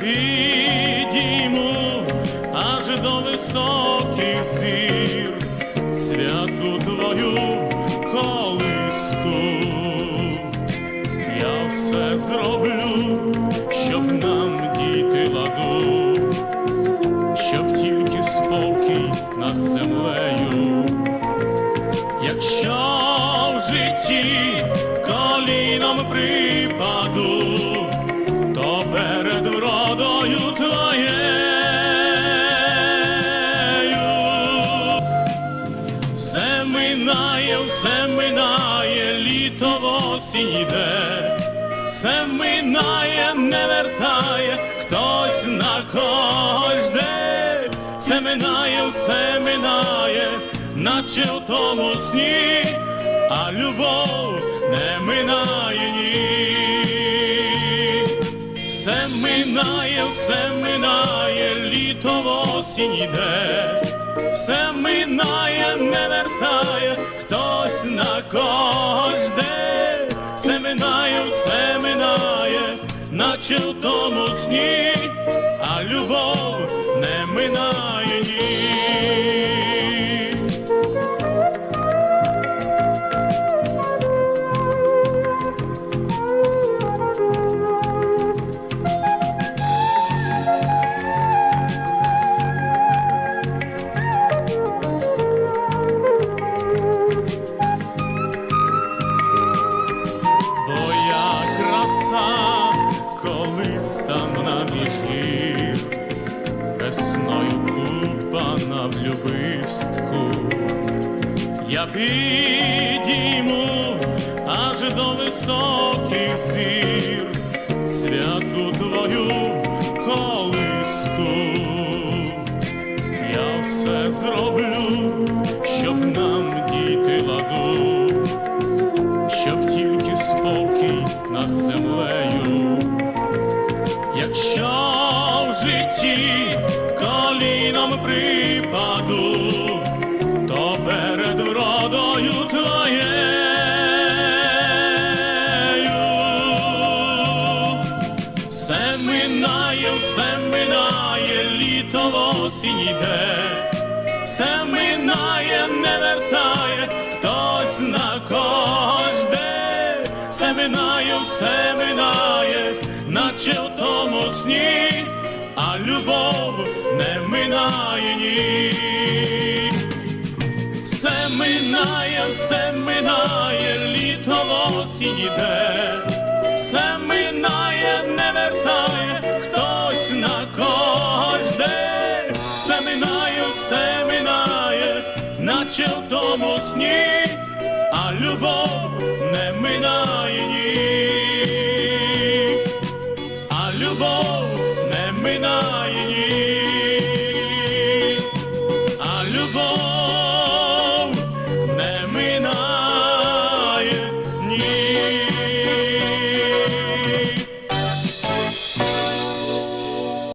підійму аж до високих зір святу твою колиску. Я все зроблю, щоб нам дійти ладу, щоб тільки спокій над землею. Якщо в житті коліном припаду, минає, літо в осінь йде, все минає, не вертає, хтось на когось жде, все минає, все минає, наче в тому сні, а любов не минає ні. Все минає, все минає, літо в осінь йде, все минає, не вертає, на когось все минає, все минає, наче в тому сні, а любов в любистку. Я підійму аж до високих зір святу твою колиску. Я все зроблю, щоб нам дійти ладу щоб тільки спокій над землею. Якщо в житті коліном припаду, то перед вродою твоєю. Все минає, все минає, літо в осінь йде, все минає, не вертає, хтось на когось жде, все минає, все минає, наче в тому сні, любов не минає ні. Все минає, все минає, літо осінь іде, все минає, не вертає, хтось на когось жде, все минає, все минає, наче в тому сні, а любов 那一年